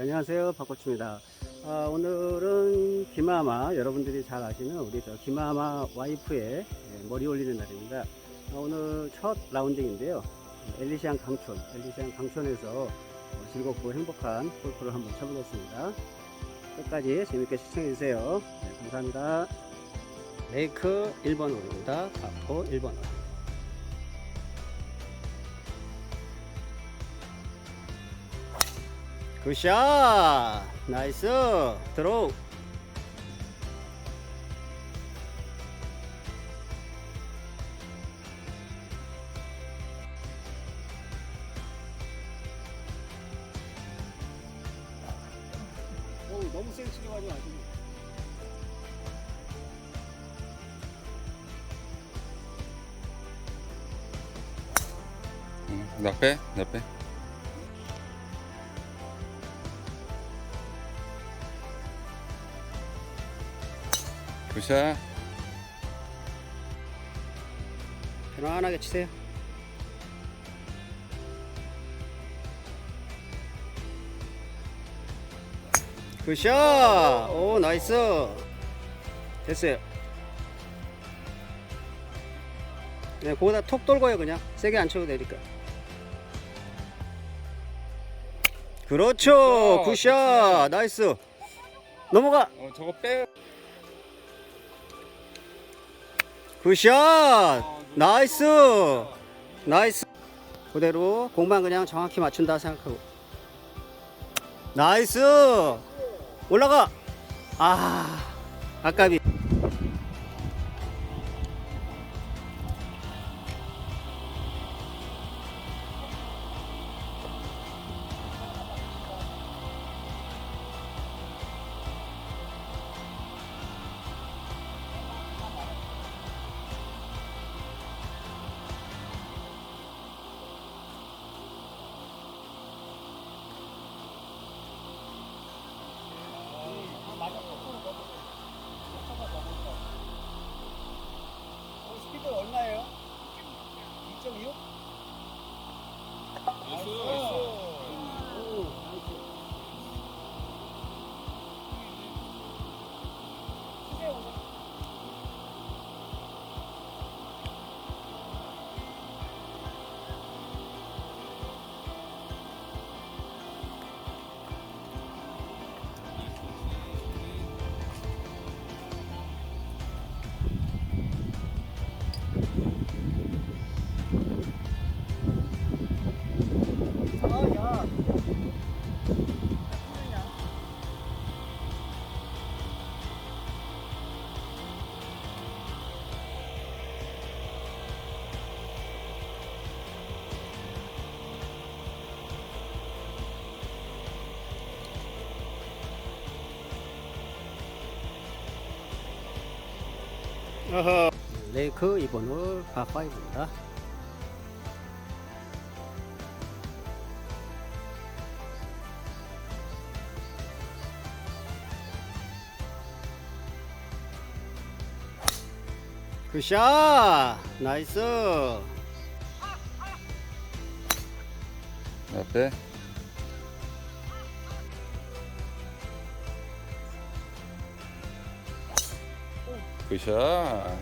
안녕하세요. 박코치입니다. 아, 오늘은 김하마, 여러분들이 잘 아시는 우리 저 김하마 와이프의 예, 머리 올리는 날입니다. 아, 오늘 첫 라운딩인데요. 엘리시안 강촌, 엘리시안 강촌에서 어, 즐겁고 행복한 골프를 한번 쳐보겠습니다. 끝까지 재밌게 시청해주세요. 네, 감사합니다. 레이크 1번 홀입니다. 파포 1번 홀. 굿샷! 나이스! 드로우! 어우, 너무 하지 마시고. 응, 나 빼? 나 빼? 굿샷 편안하게 치세요. 굿샷! 오, 나이스! 됐어요. 네, 거기다 톡 돌고요, 그냥. 세게 안 쳐도 되니까. 그렇죠! 굿샷! 나이스! 넘어가! 어 저거 빼 굿샷! 나이스! 나이스! 그대로 공만 그냥 정확히 맞춘다 생각하고. 나이스! 올라가! 아, 아까비. 어허. 레이크 2번 홀 파5입니다. 굿샷! 나이스! 나 빼? 굿샷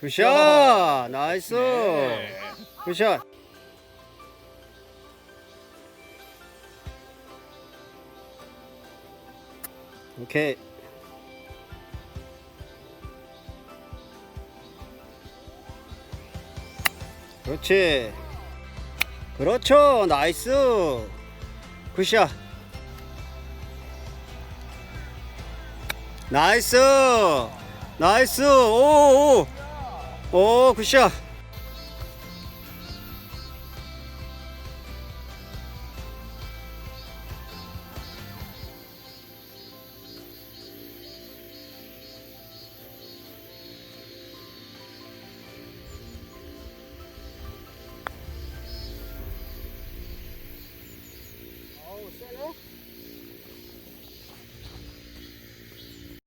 굿샷! 나이스! 굿샷! 오케이. 그렇지. 그렇죠. 나이스. 굿샷. 나이스. 나이스. 오, 오. 오, 굿샷.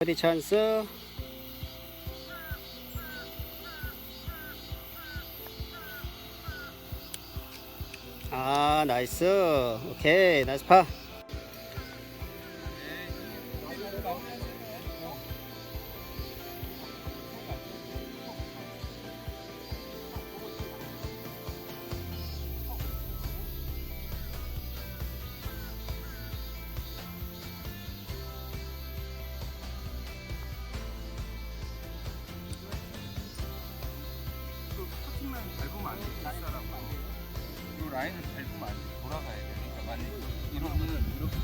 허리 찬스 아 나이스 오케이 나이스 파 라인을 밟으면 안 돼. 돌아가야 돼. 그러니까 만약 이러면은 이렇게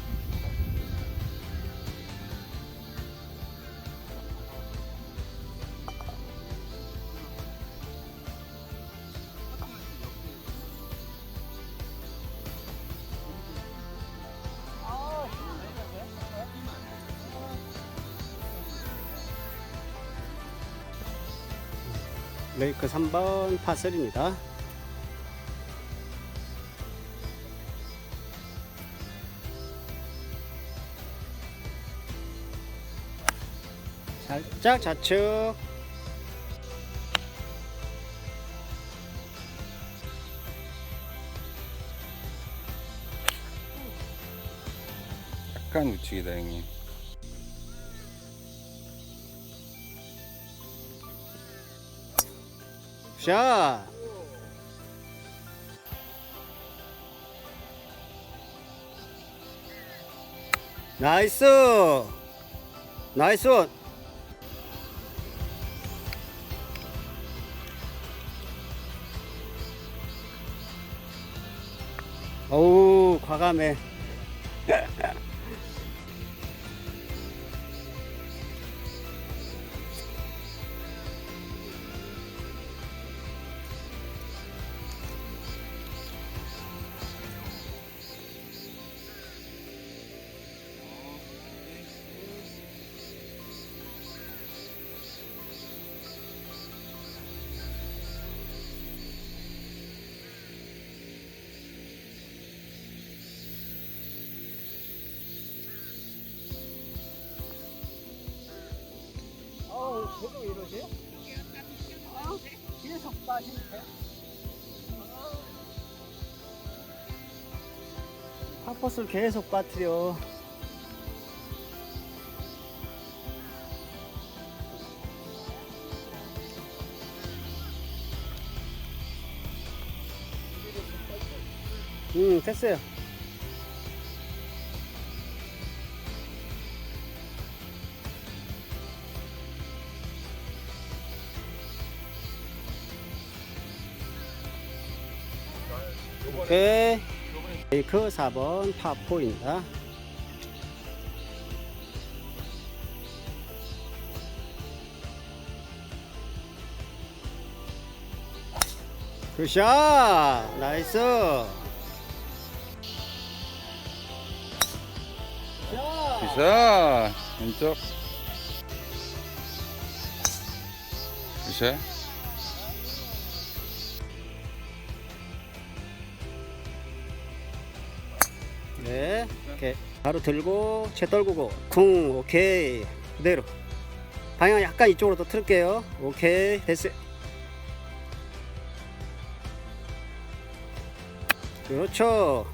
레이크 3번 파3입니다. 살짝 좌측. 약간 우측이다 형님. 샷. 나이스. 나이스 과감해. 이러지? 어? 계속 빠지네. 팝버스를 계속 빠뜨려. 음, 됐어요. 오케이. 레이크 4번 파4입니다. 굿샷! 나이스! 굿샷! 왼쪽. 기사. 네, 오케이. 바로 들고 채 떨구고 쿵 오케이 그대로. 방향 약간 이쪽으로 더 틀게요. 오케이 됐어요. 그렇죠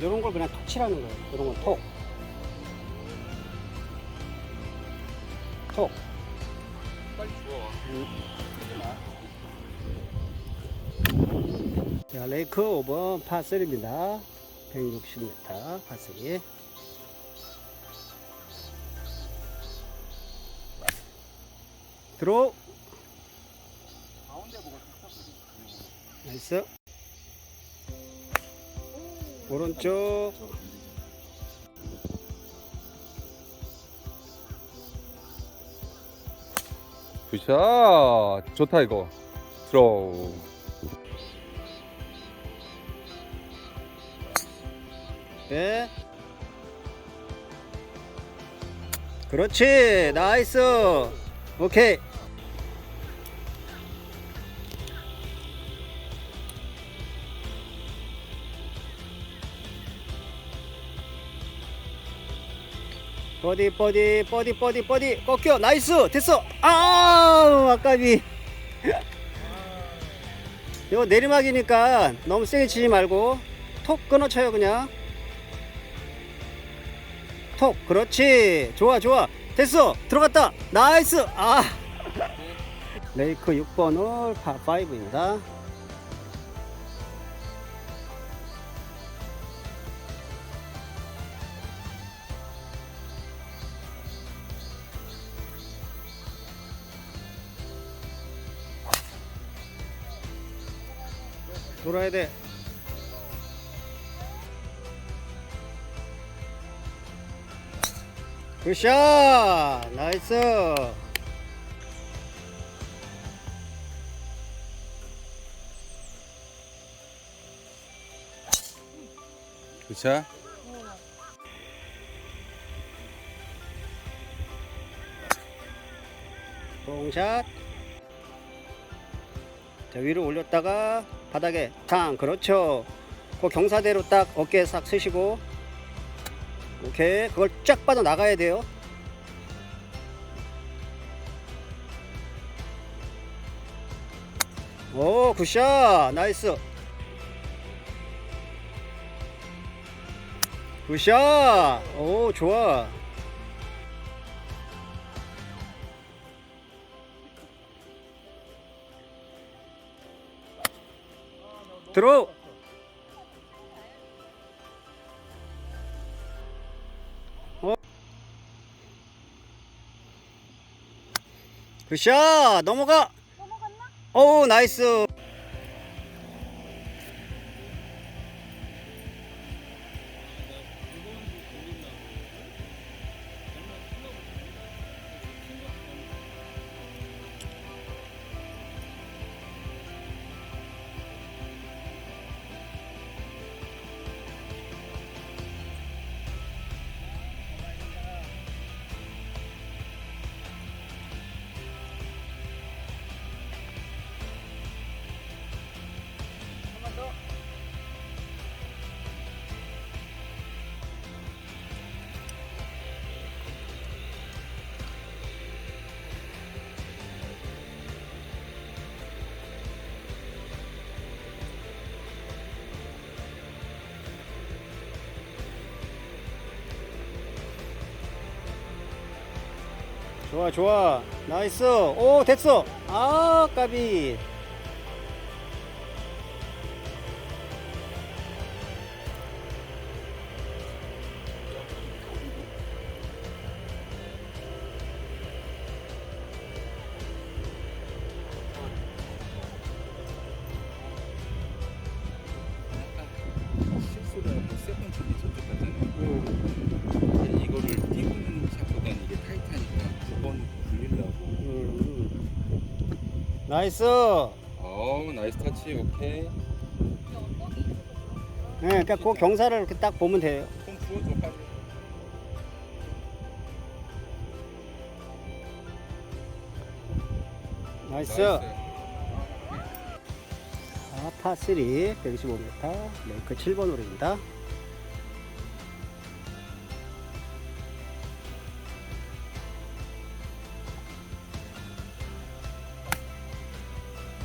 이런 걸 그냥 톡 칠하는 거예요 이런 건 톡. 톡. 빨리 주워. 자, 레이크 5번 파3입니다. 160m 파3. 들어. 가운데 보고 나이스. 오른쪽. 부샷. 좋다 이거. 드로우. 네. 그렇지. 나이스. 오케이. 버디 버디 버디 버디 버디. 꺾여. 나이스. 됐어. 아 아까비 이거 내리막이니까 너무 세게 치지 말고 톡 끊어 쳐요 그냥. 톡. 그렇지. 좋아 좋아. 됐어. 들어갔다. 나이스. 아. 레이크 6번 홀 파5입니다 돌아야 돼. 굿샷! 나이스! 그쵸? 봉샷. 자 위로 올렸다가 바닥에 탕 그렇죠. 그 경사대로 딱 어깨에 싹 쓰시고 오케이 그걸 쫙 빠져 나가야 돼요. 오 굿샷! 나이스! 굿샷! 오 좋아 들어 어? 굿샷 넘어가 넘어갔나? 오 나이스 좋아 좋아. 나이스. 오 됐어. 아 까비 나이스. 어우 나이스 터치. 오케이. 네, 그러니까 그 경사를 이렇게 딱 보면 돼요. 손 빨리. 나이스. 아, 파3 125m 레이크 7번 홀입니다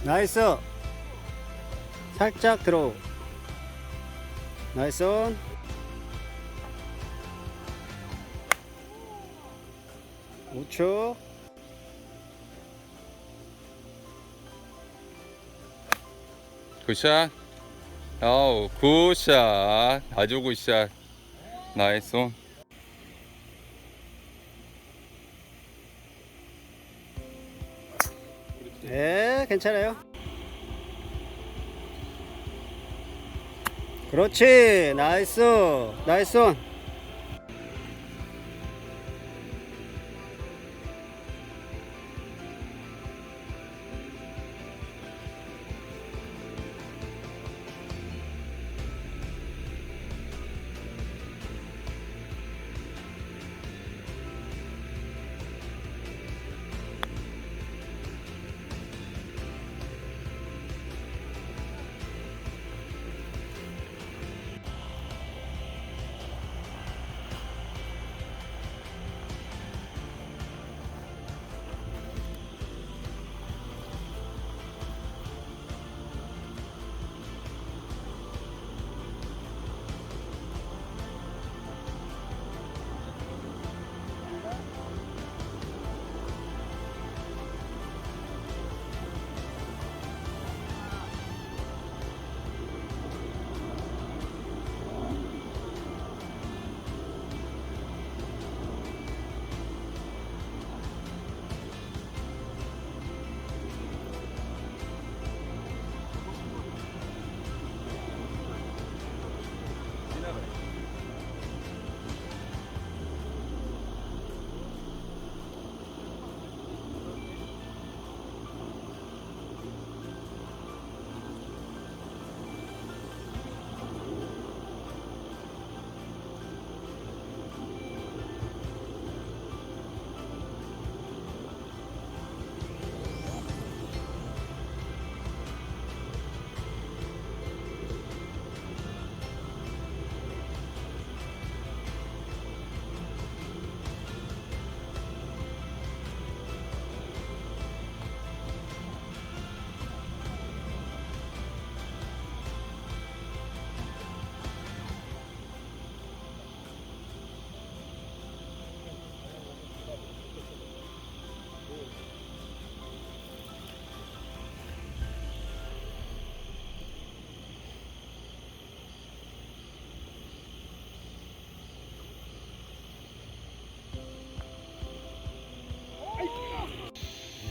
나이스 살짝 들어 나이스 온. 우측 굿샷. 어우 굿샷. 아주 굿샷. 나이스 온. 네, 괜찮아요. 그렇지, 나이스, 나이스. 온.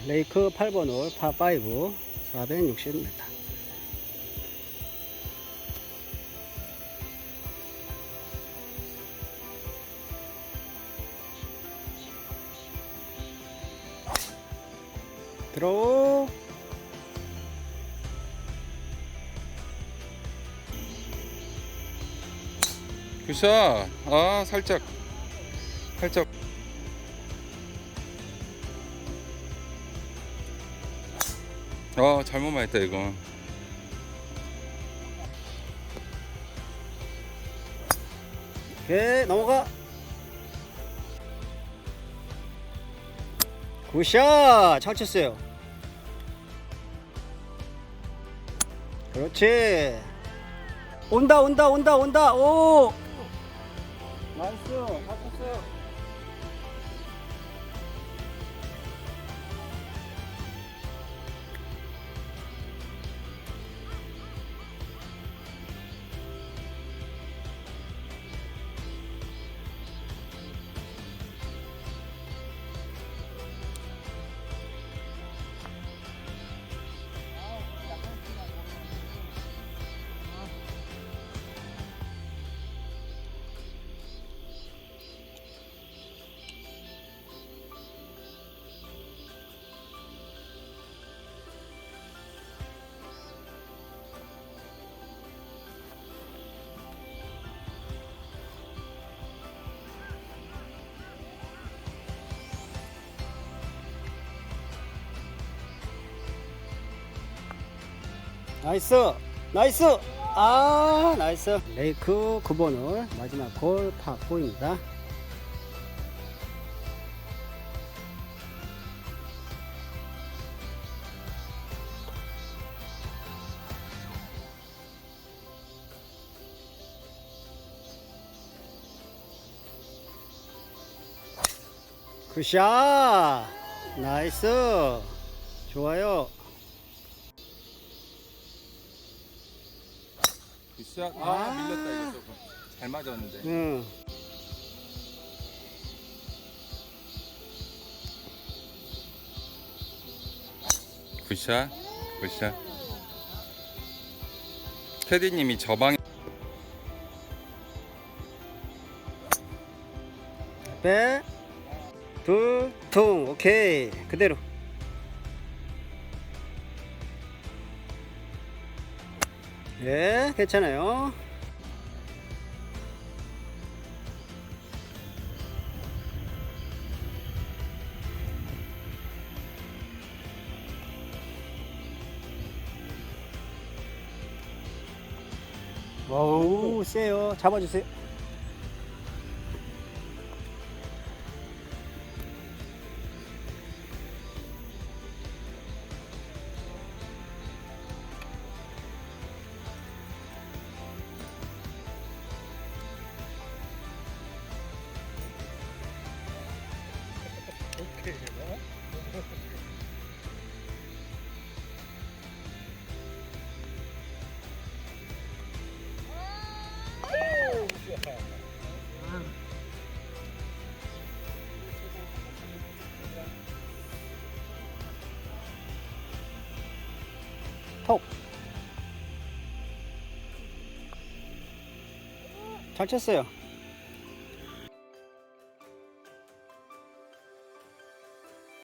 레이크 8번 홀 파5 460m. 들어 굿샷. 아 살짝 살짝. 아 잘못만 했다 이거. 오케이 넘어가. 굿샷! 잘 쳤어요. 그렇지. 온다 온다 온다 온다. 오! 나이스 잘 쳤어요 나이스. 나이스. 아 나이스. 레이크 9번 홀 마지막 골 파4입니다. 굿샷. 나이스. 좋아요 굿샷. 아, 아. 밀렸다 이거 조금. 잘 맞았는데. 응. 굿샷. 굿샷. 캐디님이 저 방에 빼, 둘, 퉁, 오케이. 그대로. 예, 괜찮아요. 와우, 세요. 잡아주세요. 톡. 잘 쳤어요.